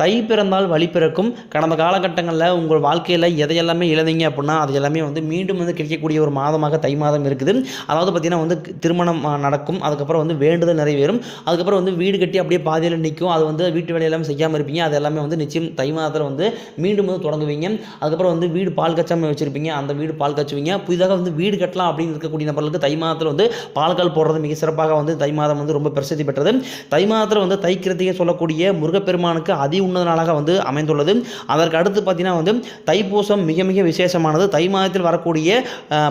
தை பிறந்தால் வழி பிறக்கும். கடந்த காலகட்டங்களில் உங்கள் வாழ்க்கையில் எதையெல்லாமே இழந்தீங்க அப்படின்னா அது எல்லாமே வந்து மீண்டும் வந்து கிடைக்கக்கூடிய ஒரு மாதமாக தை மாதம் இருக்குது. அதாவது பார்த்திங்கன்னா வந்து திருமணம் நடக்கும். அதுக்கப்புறம் வந்து வேண்டுதல் நிறைவேறும். அதுக்கப்புறம் வந்து வீடு கட்டி அப்படியே பாதியில் நிற்கும். அது வந்து வீட்டு வேலையெல்லாம் செய்யாமல் இருப்பீங்க. அது எல்லாமே வந்து நிச்சயம் தை மாதத்தில் வந்து மீண்டும் வந்து தொடங்குவீங்க. அதுக்கப்புறம் வந்து வீடு பால் கச்சாமல் வச்சுருப்பீங்க. அந்த வீடு பால் கச்சுவீங்க. புதிதாக வந்து வீடு கட்டலாம் அப்படின்னு இருக்கக்கூடிய நபர்களுக்கு தை மாதத்தில் வந்து பால்கால் போடுறது மிக சிறப்பாக வந்து தை மாதம் வந்து ரொம்ப பிரசித்தி பெற்றது. தை மாதத்தில் வந்து தை கிருத்திகை சொல்லக்கூடிய முருகப்பெருமானுக்கு அதி உன்னத நாளாக வந்து அமைந்துள்ளது. அதற்கு அடுத்து பார்த்தீங்கன்னா வந்து தைப்பூசம் மிக மிக விசேஷமானது. தை மாதத்தில் வரக்கூடிய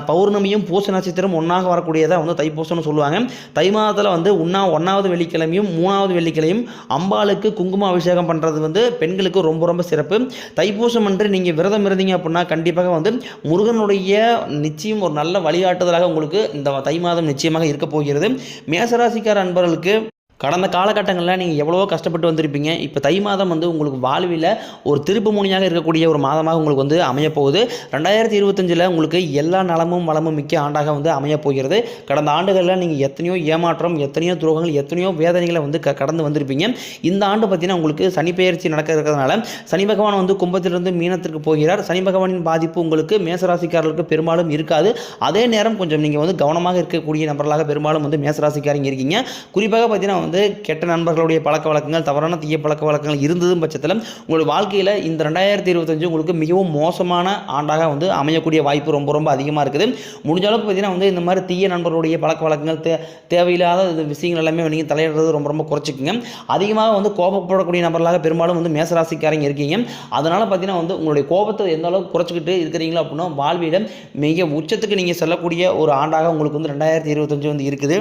பௌர்ணமியும் பூச நட்சத்திரம் ஒன்றாக வரக்கூடியதாக வந்து தைப்பூசம்னு சொல்லுவாங்க. தை மாதத்தில் வந்து ஒன்றா ஒன்றாவது வெள்ளிக்கிழமையும் மூணாவது வெள்ளிக்கிழமையும் அம்பாளுக்கு குங்கும அபிஷேகம் பண்ணுறது வந்து பெண்களுக்கு ரொம்ப ரொம்ப சிறப்பு. தைப்பூசம் அன்று நீங்கள் விரதம் இருந்தீங்க அப்படின்னா கண்டிப்பாக வந்து முருகனுடைய நிச்சயம் ஒரு நல்ல வழிகாட்டுதலாக உங்களுக்கு இந்த தை மாதம் நிச்சயமாக இருக்க போகிறது. மேசராசிக்கார அன்பர்களுக்கு கடந்த காலகட்டங்களில் நீங்கள் எவ்வளவோ கஷ்டப்பட்டு வந்திருப்பீங்க. இப்போ தை மாதம் வந்து உங்களுக்கு வாழ்வில் ஒரு திருப்பு முனியாக இருக்கக்கூடிய ஒரு மாதமாக உங்களுக்கு வந்து அமையப்போகுது. ரெண்டாயிரத்தி இருபத்தஞ்சில் உங்களுக்கு எல்லா நலமும் வளமும் மிக்க ஆண்டாக வந்து அமையப்போகிறது. கடந்த ஆண்டுகளில் நீங்கள் எத்தனையோ ஏமாற்றம் எத்தனையோ துரோகங்கள் எத்தனையோ வேதனைகளை வந்து க கடந்து வந்திருப்பீங்க. இந்த ஆண்டு பார்த்தீங்கன்னா உங்களுக்கு சனி பெயர்ச்சி நடக்க இருக்கிறதுனால சனி பகவான் வந்து கும்பத்திலிருந்து மீனத்திற்கு போகிறார். சனி பகவானின் பாதிப்பு உங்களுக்கு மேசராசிக்காரர்களுக்கு பெரும்பாலும் இருக்காது. அதே நேரம் கொஞ்சம் நீங்கள் வந்து கவனமாக இருக்கக்கூடிய நபர்களாக பெரும்பாலும் வந்து மேசராசிக்காரங்க இருக்கீங்க. குறிப்பாக பார்த்தீங்கன்னா வந்து கெட்ட நண்பர்களுடைய பழக்க வழக்கங்கள் தவறான தீய பழக்க வழக்கங்கள் இருந்ததும் பட்சத்தில் உங்களுடைய வாழ்க்கையில் இந்த ரெண்டாயிரத்தி இருபத்தஞ்சு உங்களுக்கு மிகவும் மோசமான ஆண்டாக வந்து அமையக்கூடிய வாய்ப்பு ரொம்ப ரொம்ப அதிகமாக இருக்குது. முடிஞ்ச அளவுக்கு பார்த்தீங்கன்னா வந்து இந்த மாதிரி தீய நண்பர்களுடைய பழக்க வழக்கங்கள் தே தேவையில்லாத விஷயங்கள் எல்லாமே நீங்கள் தலையிடுறது ரொம்ப ரொம்ப குறைச்சிக்கங்க. அதிகமாக வந்து கோபப்படக்கூடிய நபர்களாக பெரும்பாலும் வந்து மேசராசிக்காரங்க இருக்கீங்க. அதனால் பார்த்தீங்கன்னா வந்து உங்களுடைய கோபத்தை எந்த அளவுக்கு குறைச்சிக்கிட்டு இருக்கிறீங்களோ அப்படின்னா வாழ்வியிடம் மிக உச்சத்துக்கு நீங்கள் செல்லக்கூடிய ஒரு ஆண்டாக உங்களுக்கு வந்து ரெண்டாயிரத்தி இருபத்தஞ்சு வந்து இருக்குது.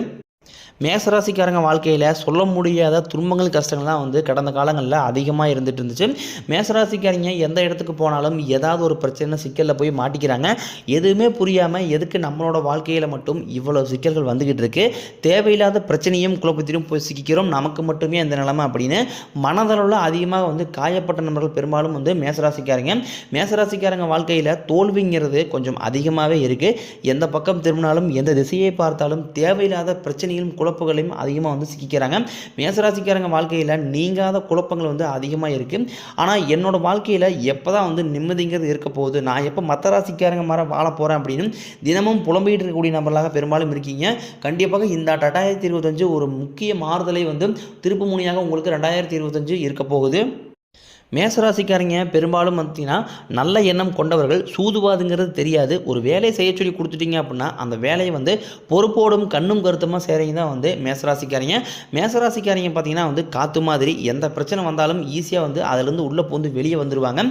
மேசராசிக்காரங்க வாழ்க்கையில் சொல்ல முடியாத துன்பங்கள் கஷ்டங்கள்லாம் வந்து கடந்த காலங்களில் அதிகமாக இருந்துட்டு இருந்துச்சு. மேசராசிக்காரங்க எந்த இடத்துக்கு போனாலும் ஏதாவது ஒரு பிரச்சனை சிக்கலில் போய் மாட்டிக்கிறாங்க. எதுவுமே புரியாமல் எதுக்கு நம்மளோட வாழ்க்கையில் மட்டும் இவ்வளோ சிக்கல்கள் வந்துக்கிட்டு இருக்கு? தேவையில்லாத பிரச்சனையும் குழப்பத்திலும் போய் சிக்கிக்கிறோம். நமக்கு மட்டுமே அந்த நிலைமை அப்படின்னு மனதளவில் அதிகமாக வந்து காயப்பட்ட நபர்கள் பெரும்பாலும் வந்து மேசராசிக்காரங்க. மேசராசிக்காரங்க வாழ்க்கையில் தோல்விங்கிறது கொஞ்சம் அதிகமாகவே இருக்குது எந்த பக்கம் திரும்பினாலும் எந்த திசையை பார்த்தாலும் தேவையில்லாத பிரச்சனையும் பிரச்சனைகளும் குழப்பங்களையும் அதிகமாக வந்து சிக்கிக்கிறாங்க. மேசராசிக்காரங்க வாழ்க்கையில் நீங்காத குழப்பங்கள் வந்து அதிகமாக இருக்குது ஆனால் என்னோட வாழ்க்கையில் எப்போ தான் வந்து நிம்மதிங்கிறது இருக்க போகுது நான் எப்போ மற்ற ராசிக்காரங்க மாதிரி வாழ போகிறேன் அப்படின்னு தினமும் புலம்பிகிட்டு இருக்கக்கூடிய நபர்களாக பெரும்பாலும் இருக்கீங்க. கண்டிப்பாக இந்த ரெண்டாயிரத்தி இருபத்தஞ்சு ஒரு முக்கிய மாறுதலை வந்து திருப்பு முனியாக உங்களுக்கு ரெண்டாயிரத்தி இருபத்தஞ்சு இருக்க போகுது. மேசராசிக்காரங்க பெரும்பாலும் பார்த்தீங்கன்னா நல்ல எண்ணம் கொண்டவர்கள் சூதுவாதுங்கிறது தெரியாது. ஒரு வேலையை செய்ய சொல்லி கொடுத்துட்டீங்க அப்படின்னா அந்த வேலையை வந்து பொறுப்போடும் கண்ணும் கருத்துமாக செய்கிறீங்க தான் வந்து மேசராசிக்காரங்க. மேசராசிக்காரங்க பார்த்தீங்கன்னா வந்து காற்று மாதிரி எந்த பிரச்சனை வந்தாலும் ஈஸியாக வந்து அதிலிருந்து உள்ளே போந்து வெளியே வந்துடுவாங்க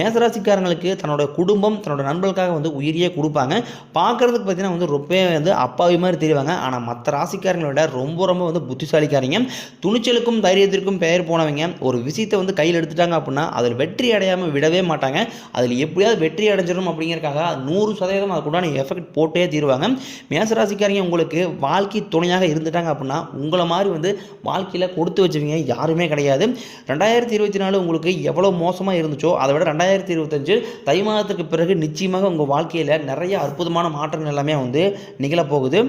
மேசராசிக்காரங்களுக்கு தன்னோட குடும்பம் தன்னோட நண்பர்களுக்காக வந்து உயிரியே கொடுப்பாங்க. பார்க்குறதுக்கு பார்த்தீங்கன்னா வந்து ரொம்ப வந்து அப்பாவி மாதிரி தெரிவாங்க. ஆனால் மற்ற ராசிக்காரங்களை விட ரொம்ப ரொம்ப வந்து புத்திசாலிக்காரங்க. துணிச்சலுக்கும் தைரியத்திற்கும் பெயர் போனவங்க. ஒரு விஷயத்தை வந்து கையில் எடுத்துட்டாங்க அப்படின்னா அதில் வெற்றி அடையாமல் விடவே மாட்டாங்க. அதில் எப்படியாவது வெற்றி அடைஞ்சிடும் அப்படிங்கிறக்காக நூறு சதவீதம் அதுக்குண்டான எஃபெக்ட் போட்டே தீருவாங்க. மேசராசிக்காரங்க உங்களுக்கு வாழ்க்கை துணையாக இருந்துட்டாங்க அப்படின்னா உங்களை மாதிரி வந்து வாழ்க்கையில் கொடுத்து வச்சவங்க யாருமே கிடையாது. ரெண்டாயிரத்தி இருபத்தி நாலு உங்களுக்கு எவ்வளோ மோசமாக இருந்துச்சோ அதை விட ரெண்டாயிரத்தி இருபத்தஞ்சு தை மாதத்துக்கு பிறகு நிச்சயமாக உங்கள் வாழ்க்கையில் நிறைய அற்புதமான மாற்றங்கள் எல்லாமே வந்து நிகழப்போகுது.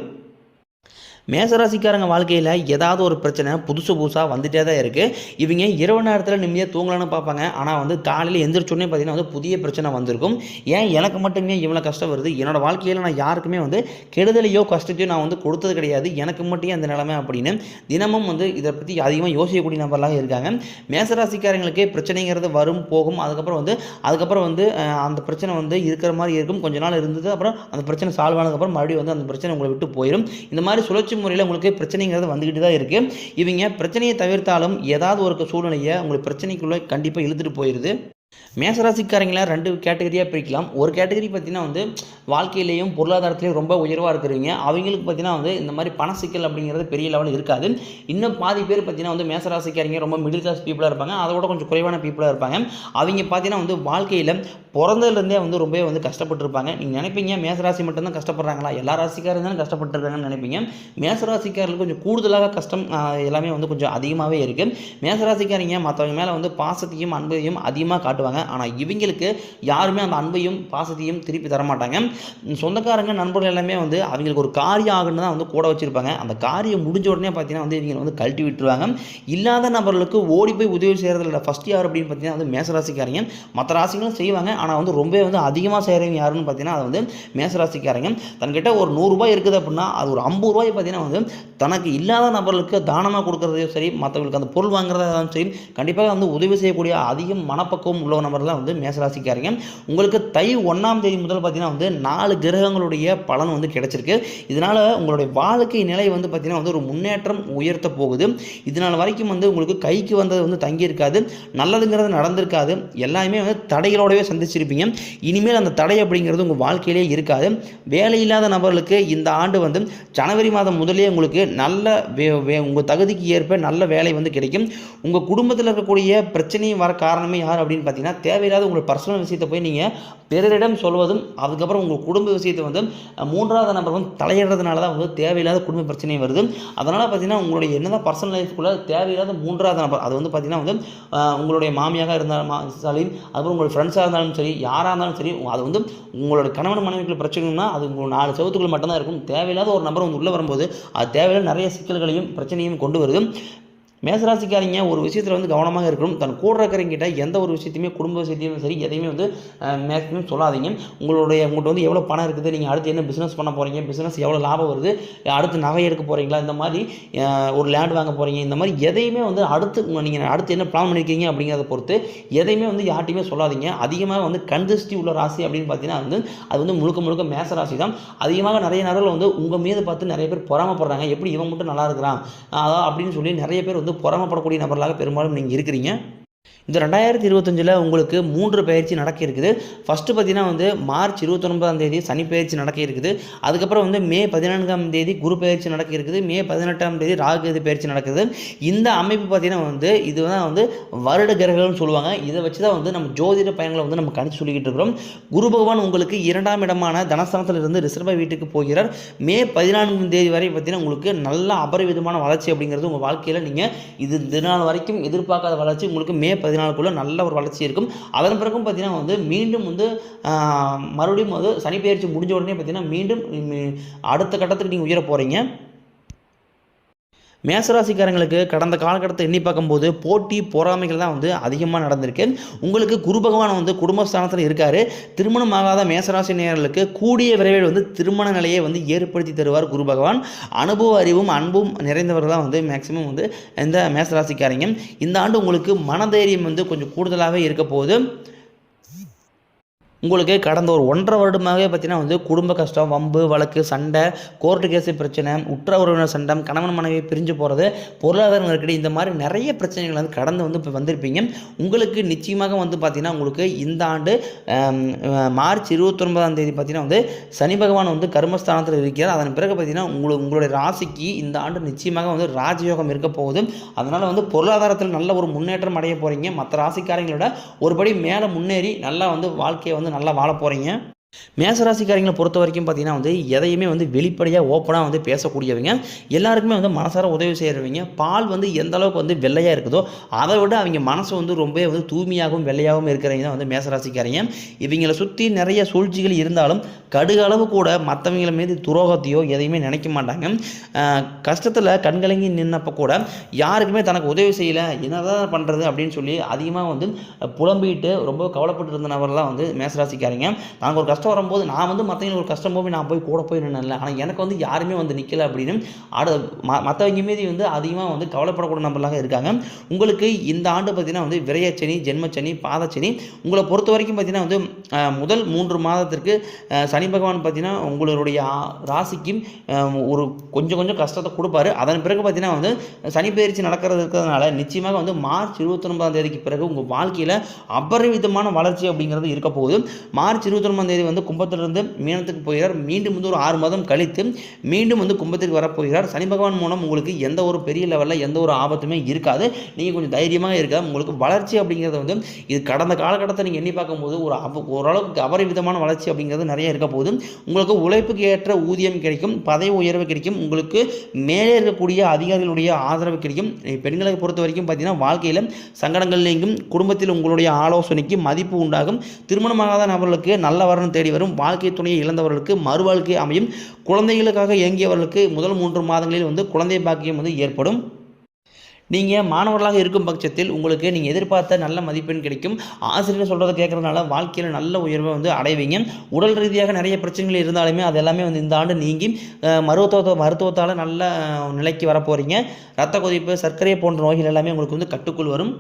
மேசராசிக்காரங்க வாழ்க்கையில் ஏதாவது ஒரு பிரச்சனை புதுசு புதுசாக வந்துட்டே தான் இருக்குது இவங்க இரவு நேரத்தில் நிம்மதியாக தூங்கலான்னு பார்ப்பாங்க. ஆனால் வந்து காலையில் எந்திரிச்சோடனே பார்த்தீங்கன்னா வந்து புதிய பிரச்சனை வந்திருக்கும். ஏன் எனக்கு மட்டுமே இவ்வளோ கஷ்டம் வருது? என்னோடய வாழ்க்கையில் நான் யாருக்குமே வந்து கெடுதலையோ கஷ்டத்தையோ நான் வந்து கொடுத்தது கிடையாது. எனக்கு மட்டும் அந்த நிலைமை அப்படின்னு தினமும் வந்து இதை பற்றி அதிகமாக யோசிக்கக்கூடிய நபர்களாக இருக்காங்க. மேசராசிக்காரங்களுக்கு பிரச்சனைங்கிறது வரும் போகும். அதுக்கப்புறம் வந்து அதுக்கப்புறம் வந்து அந்த பிரச்சனை வந்து இருக்கிற மாதிரி இருக்கும். கொஞ்ச நாள் இருந்தது அப்புறம் அந்த பிரச்சனை சால்வ் ஆனதுக்கப்புறம் மறுபடியும் வந்து அந்த பிரச்சனை உங்களை விட்டு போயிடும் இந்த மாதிரி சுழற்சி முறையில் உங்களுக்கு பிரச்சனைங்கிறது வந்துக்கிட்டு தான் இருக்குது இவங்க பிரச்சனையை தவிர்த்தாலும் ஏதாவது ஒரு சூழ்நிலையை உங்களுக்கு பிரச்சனைக்குள்ளே கண்டிப்பாக இழுத்துட்டு போயிடுது மேசராசிக்காரங்களை ரெண்டு கேட்டகரியாக பிரிக்கலாம். ஒரு கேட்டகரி பார்த்தீங்கன்னா வந்து வாழ்க்கையிலையும் பொருளாதாரத்திலையும் ரொம்ப உயர்வாக இருக்கிறவங்க அவங்களுக்கு பார்த்தீங்கன்னா வந்து இந்த மாதிரி பண சிக்கல் அப்படிங்கிறது பெரிய லெவலில் இருக்காது. இன்னும் பாதி பேர் பார்த்தீங்கன்னா வந்து மேசராசிக்காரங்க ரொம்ப மிடில் கிளாஸ் பீப்புளாக இருப்பாங்க. அதோட கொஞ்சம் குறைவான பீப்புளாக இருப்பாங்க. அவங்க பார்த்தீங்கன்னா வந்து வாழ்க்கையில் பிறந்ததுலேருந்தே வந்து ரொம்பவே வந்து கஷ்டப்பட்டுருப்பாங்க. நீங்கள் நினைப்பீங்க மேசராசி மட்டும்தான் கஷ்டப்படுறாங்களா? எல்லா ராசிக்காரங்க தானே கஷ்டப்பட்டுருக்காங்கன்னு நினைப்பீங்க. மேசராசிக்காரர்களுக்கு கொஞ்சம் கூடுதலாக கஷ்டம் எல்லாமே வந்து கொஞ்சம் அதிகமாகவே இருக்குது மேசராசிக்காரங்க மற்றவங்க மேலே வந்து பாசத்தையும் அன்பையும் அதிகமாக காட்டு காட்டுவாங்க. ஆனால் இவங்களுக்கு யாருமே அந்த அன்பையும் பாசத்தையும் திருப்பி தரமாட்டாங்க. சொந்தக்காரங்க நண்பர்கள் எல்லாமே வந்து அவங்களுக்கு ஒரு காரியம் ஆகணும்னு தான் வந்து கூட வச்சுருப்பாங்க. அந்த காரியம் முடிஞ்ச உடனே பார்த்தீங்கன்னா வந்து இவங்க வந்து கழட்டி விட்டுருவாங்க. இல்லாத நபர்களுக்கு ஓடி போய் உதவி செய்கிறதுல ஃபஸ்ட் யார் அப்படின்னு பார்த்தீங்கன்னா வந்து மேசராசிக்காரங்க. மற்ற ராசிகளும் செய்வாங்க. ஆனால் வந்து ரொம்பவே வந்து அதிகமாக செய்கிறவங்க யாருன்னு பார்த்தீங்கன்னா அது வந்து மேசராசிக்காரங்க. தன்கிட்ட ஒரு நூறுரூபாய் இருக்குது அப்படின்னா அது ஒரு ஐம்பது ரூபாய் பார்த்தீங்கன்னா வந்து தனக்கு இல்லாத நபர்களுக்கு தானமாக கொடுக்குறதையும் சரி மற்றவங்களுக்கு அந்த பொருள் வாங்குறதாலும் சரி கண்டிப்பாக வந்து உதவி செய்யக்கூடிய அதிகம் மனப்பக்குவம் உள்ள நபர் தான் வந்து மேசராசிக்காரங்க. உங்களுக்கு தை ஒன்றாம் தேதி முதல் பார்த்தீங்கன்னா வந்து நாலு கிரகங்களுடைய பலன் வந்து கிடைச்சிருக்கு. இதனால் உங்களுடைய வாழ்க்கை நிலை வந்து பார்த்தீங்கன்னா வந்து ஒரு முன்னேற்றம் உயர்த்த போகுது. இதனால் வரைக்கும் வந்து உங்களுக்கு கைக்கு வந்தது வந்து தங்கியிருக்காது. நல்லதுங்கிறது நடந்திருக்காது. எல்லாமே வந்து தடைகளோடவே சந்திச்சிருப்பீங்க. இனிமேல் அந்த தடை அப்படிங்கிறது உங்கள் வாழ்க்கையிலே இருக்காது. வேலை இல்லாத நபர்களுக்கு இந்த ஆண்டு வந்து ஜனவரி மாதம் முதலே உங்களுக்கு நல்ல வே வே உங்கள் தகுதிக்கு ஏற்ப நல்ல வேலை வந்து கிடைக்கும். உங்கள் குடும்பத்தில் இருக்கக்கூடிய பிரச்சனையும் வர காரணமே யார் அப்படின்னு பார்த்தீங்கன்னா தேவையில்லாத உங்கள் பர்சனல் விஷயத்தை போய் நீங்கள் பிறரிடம் சொல்வதும் அதுக்கப்புறம் உங்கள் குடும்ப விஷயத்தை வந்து மூன்றாவது நபர் வந்து தலையிடுறதுனால தான் வந்து தேவையில்லாத குடும்ப பிரச்சனை வருது. அதனால் பார்த்தீங்கன்னா உங்களுடைய என்னதான் பர்சனல் லைஃப்குள்ளே தேவையில்லாத மூன்றாவது நபர் அது வந்து பார்த்தீங்கன்னா வந்து உங்களுடைய மாமியாக இருந்தாலும் மா- சரி அதுக்கப்புறம் உங்களுடைய ஃப்ரெண்ட்ஸாக இருந்தாலும் சரி யாராக இருந்தாலும் சரி அது வந்து உங்களோட கணவன் மனைவிக்குள்ள பிரச்சனைனா அது உங்கள் நாலு செவத்துக்குள்ள மட்டும்தான் இருக்கும். தேவையில்லாத ஒரு நபர் வந்து உள்ளே வரும்போது அது தேவையில்லாத நிறைய சிக்கல்களையும் பிரச்சனையும் கொண்டு வருது. மேசராசிக்காரங்க ஒரு விஷயத்தில் வந்து கவனமாக இருக்கணும். தன் கூட இருக்கிறவங்கிட்ட எந்த ஒரு விஷயத்தையுமே குடும்ப விஷயத்தையும் சரி எதையுமே வந்து மேக்ஸிமம் சொல்லாதீங்க. உங்களுடைய உங்கள்கிட்ட வந்து எவ்வளோ பணம் இருக்குது நீங்கள் அடுத்து என்ன பிஸ்னஸ் பண்ண போகிறீங்க பிஸ்னஸ் எவ்வளோ லாபம் வருது அடுத்து நகை எடுக்க போகிறீங்களா இந்த மாதிரி ஒரு லேண்ட் வாங்க போகிறீங்க இந்த மாதிரி எதையுமே வந்து அடுத்து நீங்கள் அடுத்து என்ன பிளான் பண்ணியிருக்கீங்க அப்படிங்கிறத பொறுத்து எதையுமே வந்து யார்ட்டையுமே சொல்லாதீங்க. அதிகமாக வந்து கண் உள்ள ராசி அப்படின்னு பார்த்தீங்கன்னா வந்து அது வந்து முழுக்க முழுக்க மேச ராசி தான். அதிகமாக நிறைய நபர்கள் வந்து உங்கள் மீது பார்த்து நிறைய பேர் பொறாமப்படுறாங்க. எப்படி இவன் மட்டும் நல்லா இருக்கிறான்? அதான் அப்படின்னு சொல்லி நிறைய பேர் வந்து பொறாமப்படக்கூடிய நபர்களாக பெரும்பாலும் நீங்கள் இருக்கிறீங்க. இந்த ரெண்டாயிரத்தி இருபத்தஞ்சில் உங்களுக்கு மூன்று பயிற்சி நடக்க இருக்குது ஃபஸ்ட்டு பார்த்தீங்கன்னா வந்து மார்ச் இருபத்தொன்பதாம் தேதி சனி பயிற்சி நடக்க இருக்குது அதுக்கப்புறம் வந்து மே பதினான்காம் தேதி குரு பயிற்சி நடக்க இருக்குது மே பதினெட்டாம் தேதி ராகுகேது பயிற்சி நடக்குது. இந்த அமைப்பு பார்த்தீங்கன்னா வந்து இது தான் வந்து வருட கிரகங்கள்னு சொல்லுவாங்க. இதை வச்சு தான் வந்து நம்ம ஜோதிட பயன்களை வந்து நம்ம கணிச்சு சொல்லிக்கிட்டு இருக்கிறோம். குரு பகவான் உங்களுக்கு இரண்டாம் இடமான தனஸ்தானத்தில் இருந்து ரிசர்வ வீட்டுக்கு போகிறார். மே பதினான்காம் தேதி வரை பார்த்தீங்கன்னா உங்களுக்கு நல்ல அபரிவிதமான வளர்ச்சி அப்படிங்கிறது உங்கள் வாழ்க்கையில் நீங்கள் இது இது நாள் வரைக்கும் எதிர்பார்க்காத வளர்ச்சி. உங்களுக்கு மே பதினாலுக்குள்ளே நல்ல ஒரு வளர்ச்சி இருக்கும். அதன் பிறகும் பார்த்தீங்கன்னா வந்து மீண்டும் வந்து மறுபடியும் வந்து சனி பயிற்சி முடிஞ்ச உடனே பார்த்தீங்கன்னா மீண்டும் அடுத்த கட்டத்துக்கு நீங்கள் உயர போகிறீங்க மேசராசிக்காரங்களுக்கு கடந்த காலகட்டத்தை எண்ணி பார்க்கும்போது போட்டி பொறாமைகள் தான் வந்து அதிகமாக நடந்திருக்கு. உங்களுக்கு குரு பகவான் வந்து குடும்பஸ்தானத்தில் இருக்கார். திருமணம் ஆகாத மேசராசி நேர்களுக்கு கூடிய விரைவில் வந்து திருமண நிலையை வந்து ஏற்படுத்தி தருவார் குரு பகவான். அனுபவ அறிவும் அன்பும் நிறைந்தவர் தான் வந்து மேக்சிமம் வந்து இந்த மேசராசிக்காரங்க. இந்த ஆண்டு உங்களுக்கு மனதைரியம் வந்து கொஞ்சம் கூடுதலாகவே இருக்க போகுது. உங்களுக்கு கடந்த ஒரு ஒன்றரை வருடமாகவே பார்த்தீங்கன்னா வந்து குடும்ப கஷ்டம் வம்பு வழக்கு சண்டை கோர்ட்டு கேஸு பிரச்சனை உற்ற உறவினர் சண்டை கணவன் மனைவி பிரிஞ்சு போகிறது பொருளாதார நெருக்கடி இந்த மாதிரி நிறைய பிரச்சனைகள் வந்து கடந்து வந்து இப்போ வந்திருப்பீங்க. உங்களுக்கு நிச்சயமாக வந்து பார்த்தீங்கன்னா உங்களுக்கு இந்த ஆண்டு மார்ச் இருபத்தொன்பதாம் தேதி பார்த்தீங்கன்னா வந்து சனி பகவான் வந்து கர்மஸ்தானத்தில் இருக்கிறார். அதன் பிறகு பார்த்தீங்கன்னா உங்களுக்கு உங்களுடைய ராசிக்கு இந்த ஆண்டு நிச்சயமாக வந்து ராஜயோகம் இருக்க போகுது. அதனால் வந்து பொருளாதாரத்தில் நல்ல ஒரு முன்னேற்றம் அடைய போகிறீங்க மற்ற ராசிக்காரங்களோட ஒருபடி மேலே முன்னேறி நல்லா வந்து வாழ்க்கையை வந்து நல்லா வாழ போகிறீங்க மேசராசிக்காரங்களை பொறுத்த வரைக்கும் பார்த்தீங்கன்னா வந்து எதையுமே வந்து வெளிப்படையாக ஓப்பனாக வந்து பேசக்கூடியவங்க எல்லாருக்குமே வந்து மனசார உதவி செய்கிறவங்க பால் வந்து எந்த அளவுக்கு வந்து வெள்ளையாக இருக்குதோ அதை விட அவங்க மனசு வந்து ரொம்பவே வந்து தூய்மையாகவும் வெள்ளையாகவும் இருக்கிறவங்க தான் வந்து மேசராசிக்காரங்க. இவங்களை சுற்றி நிறைய சூழ்ச்சிகள் இருந்தாலும் கடுகளவு கூட மற்றவங்கள மீது துரோகத்தையோ எதையுமே நினைக்க மாட்டாங்க. கஷ்டத்தில் கண்கலங்கி நின்னப்போ கூட யாருக்குமே தனக்கு உதவி செய்யலை என்னதான் பண்ணுறது அப்படின்னு சொல்லி அதிகமாக வந்து புலம்பிட்டு ரொம்ப கவலைப்பட்டு இருந்த நபர்லாம் வந்து மேசராசிக்காரங்க. நாங்கள் ஒரு கஷ்டம் கஷ்டம் வரும்போது நான் வந்து மற்றவங்களுக்கு ஒரு கஷ்டம் போய் நான் போய் கூட போய் நின்னல ஆனால் எனக்கு வந்து யாருமே வந்து நிற்கல அப்படின்னு ஆடு ம மற்றவங்க மீது வந்து அதிகமாக வந்து கவலைப்படக்கூடிய நபர்களாக இருக்காங்க. உங்களுக்கு இந்த ஆண்டு பார்த்தீங்கன்னா வந்து விரயச்சனி ஜென்மச்சனி பாதச்சனி உங்களை பொறுத்த வரைக்கும் பார்த்தீங்கன்னா வந்து முதல் மூன்று மாதத்திற்கு சனி பகவான் பார்த்தீங்கன்னா உங்களுடைய ராசிக்கும் ஒரு கொஞ்சம் கொஞ்சம் கஷ்டத்தை கொடுப்பாரு. அதன் பிறகு பார்த்தீங்கன்னா வந்து சனி பயிற்சி நடக்கிறது இருக்கிறதுனால நிச்சயமாக வந்து மார்ச் இருபத்தொன்பதாம் தேதிக்கு பிறகு உங்கள் வாழ்க்கையில் அபரிவிதமான வளர்ச்சி அப்படிங்கிறது இருக்க போகுது. மார்ச் இருபத்தொன்பதாம் தேதி வந்து கும்பத்திலிருந்து மீனத்துக்கு போகிறார். மீண்டும் வந்து ஒரு ஆறு மாதம் கழித்து மீண்டும் வந்து கும்பத்திற்கு வரப்போகிறார். சனி பகவான் மூலம் உங்களுக்கு எந்த ஒரு பெரிய லெவலில் எந்த ஒரு ஆபத்துமே இருக்காது. நீங்கள் கொஞ்சம் தைரியமாக இருக்காது. உங்களுக்கு வளர்ச்சி அப்படிங்கிறது வந்து இது கடந்த காலகட்டத்தை நீங்கள் எண்ணி பார்க்கும்போது ஒரு அவ ஓரளவுக்கு அபரிவிதமான வளர்ச்சி அப்படிங்கிறது நிறைய இருக்க போது உங்களுக்கு உழைப்புக்கு ஏற்ற ஊதியம் கிடைக்கும். பதவி உயர்வு கிடைக்கும். உங்களுக்கு மேலே இருக்கக்கூடிய அதிகாரிகளுடைய ஆதரவு கிடைக்கும். பெண்களை பொறுத்த வரைக்கும் பார்த்தீங்கன்னா வாழ்க்கையில் சங்கடங்கள் நீங்கும். குடும்பத்தில் உங்களுடைய ஆலோசனைக்கு மதிப்பு உண்டாகும். திருமணமாகாத நபர்களுக்கு நல்ல வரன் தேடி வரும் வாழ்க்கை துணையை இழந்தவர்களுக்கு மறுவாழ்க்கை அமையும். குழந்தைகளுக்காக இயங்கியவர்களுக்கு முதல் மூன்று மாதங்களில் வந்து குழந்தை பாக்கியம் வந்து ஏற்படும். நீங்கள் மாணவர்களாக இருக்கும் பட்சத்தில் உங்களுக்கு நீங்கள் எதிர்பார்த்த நல்ல மதிப்பெண் கிடைக்கும். ஆசிரியர் சொல்கிறத கேட்குறதுனால வாழ்க்கையில் நல்ல உயர்வை வந்து அடைவீங்க. உடல் ரீதியாக நிறைய பிரச்சனைகள் இருந்தாலுமே அது எல்லாமே வந்து இந்த ஆண்டு நீங்கி மருத்துவ மருத்துவத்தை மருத்துவத்தால் நல்ல நிலைக்கு வரப்போகிறீங்க ரத்த கொதிப்பு சர்க்கரை போன்ற நோய்கள் எல்லாமே உங்களுக்கு வந்து கட்டுக்குள் வரும்.